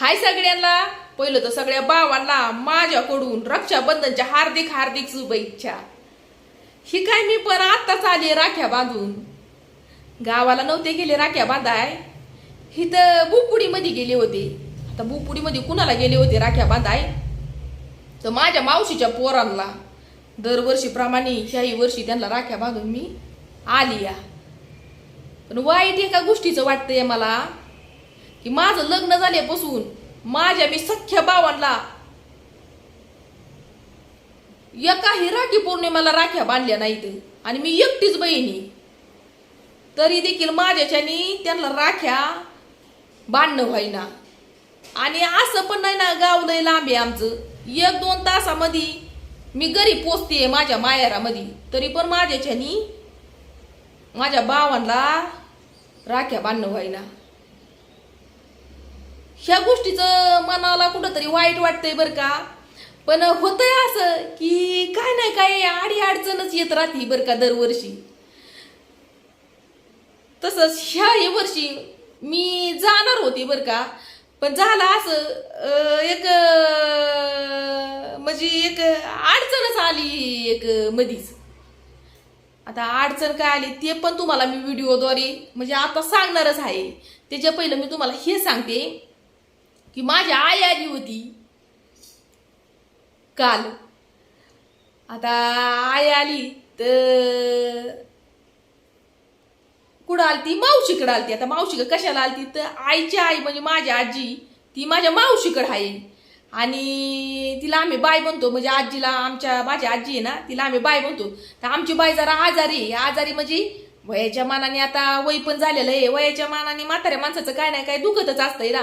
हाय सगळ्यांना. पहिलं तर सगळ्या बावांना माझ्याकडून रक्षाबंधनच्या हार्दिक हार्दिक शुभेच्छा. ही काय मी पण आत्ताच आली राख्या बांधून. गावाला नव्हते गेले राख्या बांधाय. ही तर बुपुडीमध्ये गेले होते. आता बुपुडीमध्ये कुणाला गेले होते राख्या बांधाय? तर माझ्या मावशीच्या पोरांना. दरवर्षीप्रमाणे ह्याही वर्षी त्यांना राख्या बांधून मी आली या पण वाईट एका गोष्टीचं वाटतंय मला. की माझं लग्न झाल्यापासून माझ्या मी सख्या भावांना एकाही राखी पौर्णिमेला राख्या बांधल्या नाहीत. आणि मी एकटीच बहिणी तरी देखील माझ्याच्यानी त्यांना राख्या बांधणं व्हायना. आणि असं पण नाही ना गाव लय लांब आहे आमचं. एक दोन तासामध्ये मी घरी पोचते माझ्या मायारामध्ये तरी पण माझ्याच्यानी माझ्या भावांना राख्या बांधणं व्हायना. ह्या गोष्टीचं मनाला कुठंतरी वाईट वाटतंय बरं का. पण होतंय असं की काय नाही काय आडी अडचणच येत राहते बरं का दरवर्षी. तसंच ह्या वर्षी मी जाणार होते बरं का. पण झालं असं एक म्हणजे एक अडचणच आली एक मधीच. आता अडचण काय आली ते पण तुम्हाला मी व्हिडिओद्वारे म्हणजे आता सांगणारच आहे. त्याच्या पहिलं मी तुम्हाला हे सांगते. की माझी आई आली होती. काल. आता आई आली तर कुठं आलती? मावशीकडे आलती. आता मावशीकडे कशाला आलती? तर आईची आई म्हणजे माझी आजी ती माझ्या मावशीकडे आहे. आणि तिला आम्ही बाय म्हणतो म्हणजे आजीला आमच्या माझी आजी आहे ना तिला आम्ही बाय म्हणतो. तर आमची बाय जरा आजारी आजारी म्हणजे वयाच्या मानाने आता वय पण झालेलं आहे. वयाच्या मानाने म्हाताऱ्या माणसाचं काय नाही काय दुखतच असतंय ना.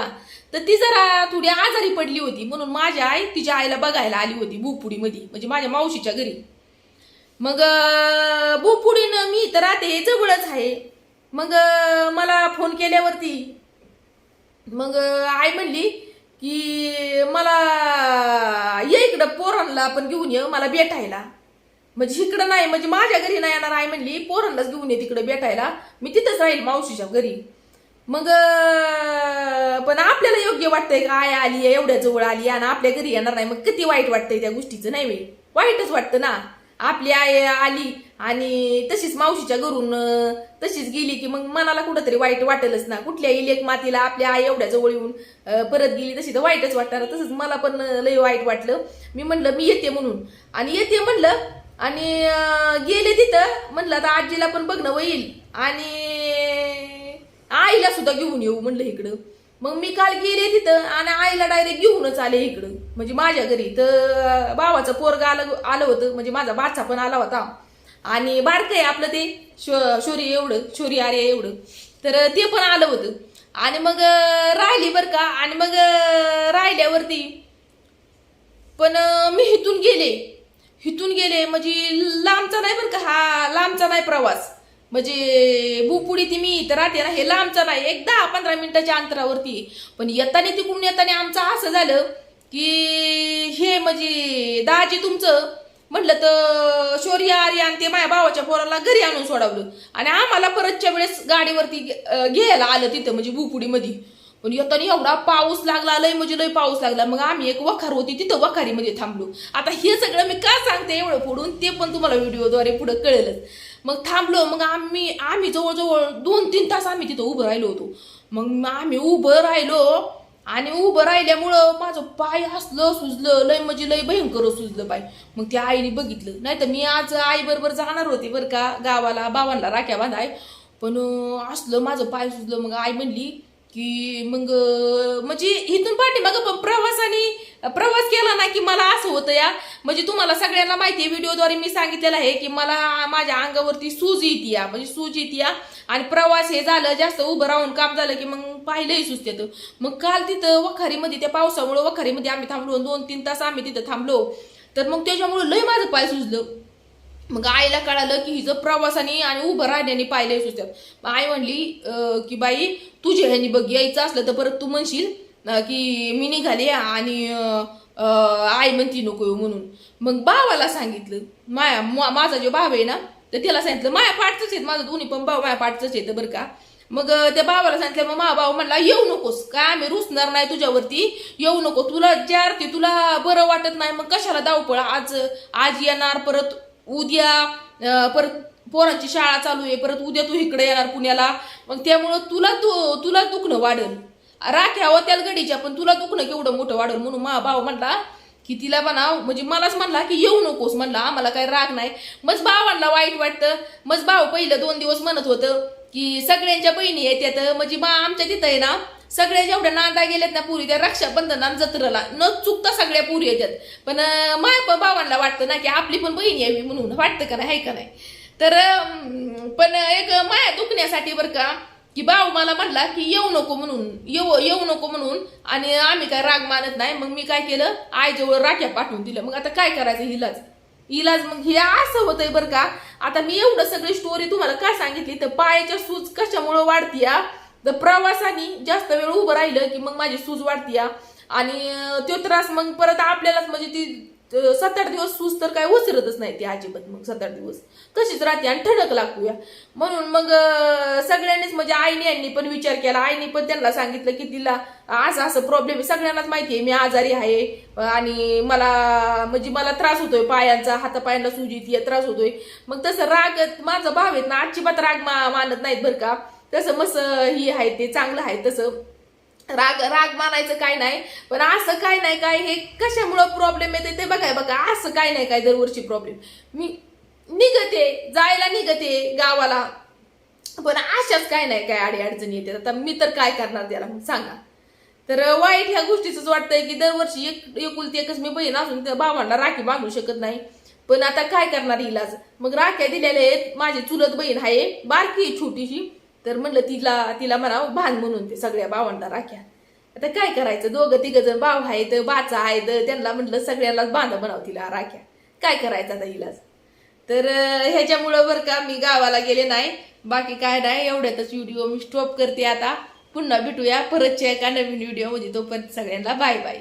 तर ती जरा थोडी आजारी पडली होती. म्हणून माझ्या आई तिच्या आईला बघायला आली होती भूपुडीमध्ये. म्हणजे माझ्या मावशीच्या घरी. मग भूपुडीनं मी तर राहते जवळच आहे. मग मला फोन केल्यावरती मग आई म्हणली की मला ये इकडं पोरांना पण घेऊन ये मला भेटायला. म्हणजे इकडं नाही म्हणजे माझ्या घरी नाही येणार आई म्हणली पोरांनाच घेऊन ये तिकडे भेटायला. मी तिथंच राहील मावशीच्या घरी. मग पण आपल्याला योग्य वाटतंय का? आय आली आहे, एवढ्या जवळ आली आणि आपल्या घरी येणार नाही. मग किती वाईट वाटतंय त्या गोष्टीचं नाही वे वाईटच वाटतं ना. आपली आई आली आणि तशीच मावशीच्या घरून तशीच गेली की मग मनाला कुठंतरी वाईट वाटेलच ना. कुठल्याही एक मातीला आपल्या आई एवढ्या जवळ येऊन परत गेली तशी तर वाईटच वाटणार. तसंच मला पण लय वाईट वाटलं. मी म्हणलं मी येते म्हणून. आणि येते म्हणलं आणि गेले तिथं. म्हणलं आता आजीला पण बघणं होईल. आणि आईला सुद्धा घेऊन येऊ म्हणलं इकडं. मग मी काल गेले तिथं आणि आईला डायरेक्ट घेऊनच आले इकडं. म्हणजे माझ्या घरी. तर भावाचं पोरग आलं आलं होतं. म्हणजे माझा बाचा पण आला होता. आणि बारकं आहे आपलं ते. शो शोरी एवढं. शोरी आर्य एवढं. तर ते पण आलं होतं. आणि मग राहिली बरं का. आणि मग राहिल्यावरती पण मी इथून गेले. हिथून गेले म्हणजे लांबचा नाही बरं का हा लांबचा नाही प्रवास. म्हणजे बुपुडी ती मी इथं राहते ना हे लांबचा नाही एक दहा पंधरा मिनिटाच्या अंतरावरती. पण येताना तिकडून येताना आमचं असं झालं की हे म्हणजे दाजी तुमचं म्हटलं तर शौर्य आर्य आणि ते माझ्या भावाच्या पोराला घरी आणून सोडवलं. आणि आम्हाला परतच्या वेळेस गाडीवरती घ्यायला आलं तिथं म्हणजे भूपुडीमध्ये. पण येताना एवढा पाऊस लागला लय म्हणजे लय पाऊस लागला. मग आम्ही एक वखार होती तिथं वखारीमध्ये थांबलो. आता हे सगळं मी का सांगते एवढं फोडून ते पण तुम्हाला व्हिडिओद्वारे पुढं कळेलच. मग थांबलो मग आम्ही आम्ही जवळजवळ दोन तीन तास आम्ही तिथं उभं राहिलो होतो. मग आम्ही उभं राहिलो आणि उभं राहिल्यामुळं माझं पाय हसलं सुजलं लय म्हणजे लय भयंकर सुजलं पाय. मग त्या आईने बघितलं. नाही तर मी आज आई बरोबर जाणार होते बरं का गावाला बाबांना राख्या बांधाय. पण असलं माझं पाय सुजलं. मग आई म्हणली की मग म्हणजे इथून पाठीमाग पण प्रवासाने प्रवास केला ना की मला असं होतं या. म्हणजे तुम्हाला सगळ्यांना माहिती आहे व्हिडिओद्वारे मी सांगितलेलं आहे की मला माझ्या अंगावरती सूज येते या. म्हणजे सूज येते या. आणि प्रवास हे झालं जास्त उभं राहून काम झालं की मग पाहिलंही सुचते मग काल तिथं वखारीमध्ये त्या पावसामुळं वखारीमध्ये आम्ही थांबलो. दोन तीन तास आम्ही तिथं थांबलो. तर मग त्याच्यामुळं लय माझं पाय सुजलं. मग आईला कळालं की हिचं प्रवासाने आणि उभं राहण्याने पाहिलं सुचतात मग आई म्हणली की बाई तुझ्या ह्यानी बघ यायचं असलं तर परत तू म्हणशील की मी निघाले आणि आई म्हणती नको येऊ म्हणून. मग भावाला सांगितलं माया माझा जो भाव आहे ना तर त्याला सांगितलं माया पाठच आहेत माझं दोन्ही पण भाऊ माया पाठच येतं बरं का. मग त्या भावाला सांगितलं मग मा भाऊ म्हणला येऊ नकोस काय आम्ही रुसणार नाही तुझ्यावरती येऊ नको तुला ज्या अर्थी तुला बरं वाटत नाही मग कशाला धावपळ आज आज येणार परत उद्या परत पोरांची शाळा चालू आहे परत उद्या तू इकडे येणार पुण्याला. मग त्यामुळं तुला तू तुला दुखणं वाढल. राख्या होत्याल गडीच्या पण तुला दुखणं केवढं मोठं वाढल म्हणून मा भाऊ म्हणला की तिला म्हणा म्हणजे मलाच म्हणला की येऊ नकोस म्हणला आम्हाला काही राग नाही. मग भावांना वाईट वाटतं. मग भाऊ पहिलं दोन दिवस म्हणत होतं की सगळ्यांच्या बहिणी येतात म्हणजे मा आमच्या तिथं आहे ना सगळ्या जेवढ्या नांदा गेल्यात ना पुरी त्या रक्षाबंधनात जत्रेला न चुकता सगळ्या पुरी येतात. पण माय पण भावांना वाटतं ना की आपली पण बहीण यावी म्हणून. वाटतं का नाही? आहे का नाही? तर पण एक माया दुखण्यासाठी बरं का की भाऊ मला म्हणला की येऊ नको म्हणून येऊ येऊ नको म्हणून. आणि आम्ही काय राग मानत नाही. मग मी काय केलं? आईजवळ राख्या पाठवून दिलं मग आता काय करायचं इलाज? इलाज मग हे असं होतंय बरं का. आता मी एवढं सगळी स्टोरी तुम्हाला काय सांगितली? तर पायाच्या सूज कशामुळं वाढतीया? तर प्रवासाने जास्त वेळ उभं राहिलं की मग माझी सूज वाढतीया आणि तो त्रास मग परत आपल्यालाच म्हणजे ती सात आठ दिवस सूज तर काय उचरतच नाही ती अजिबात मग सात आठ दिवस. तशीच राहते आणि ठणक लागूया. म्हणून मग सगळ्यांनीच म्हणजे आईने यांनी पण विचार केला. आईने पण त्यांना सांगितलं की तिला असं असं प्रॉब्लेम आहे. सगळ्यांनाच माहिती आहे मी आजारी आहे. आणि मला म्हणजे मला त्रास होतोय पायांचा हातापायांना सुजी ती त्रास होतोय. मग तसं राग माझा भाव आहेत ना अजिबात राग मा- मानत नाहीत बरं का. तसं मस ही आहे ते चांगलं आहे तसं राग राग मानायचं काय नाही. पण असं काय नाही काय हे कशामुळं प्रॉब्लेम येते ते बघाय बघा. असं काय नाही काय दरवर्षी प्रॉब्लेम मी निघते जायला निघते गावाला. पण अशाच काय नाही काय आडी अडचणी येते आता मी तर काय करणार त्याला मग सांगा. तर वाईट ह्या गोष्टीच वाटतंय की दरवर्षी एक एकुलती एकच मी बहीण असून त्या भावांना राखी बांधू शकत नाही. पण आता काय करणार इलाज? मग राख्या दिलेल्या आहेत माझी चुलत बहीण आहे बारकी आहे छोटीशी. तर म्हणलं तिला तिला म्हणावं भान म्हणून ते सगळ्या भावांना राख्या. आता काय करायचं? दोघं तिघ जण भाव आहेत बाचा आहेत त्यांना म्हटलं सगळ्यांनाच बांधा म्हणावं तिला राख्या. काय करायचं आता इलाज तर ह्याच्यामुळं बरं का मी गावाला गेले नाही. बाकी काय नाही एवढ्यातच व्हिडिओ मी स्टॉप करते आता. पुन्हा भेटूया परतच्या एका नवीन व्हिडिओमध्ये तोपर्यंत सगळ्यांना बाय बाय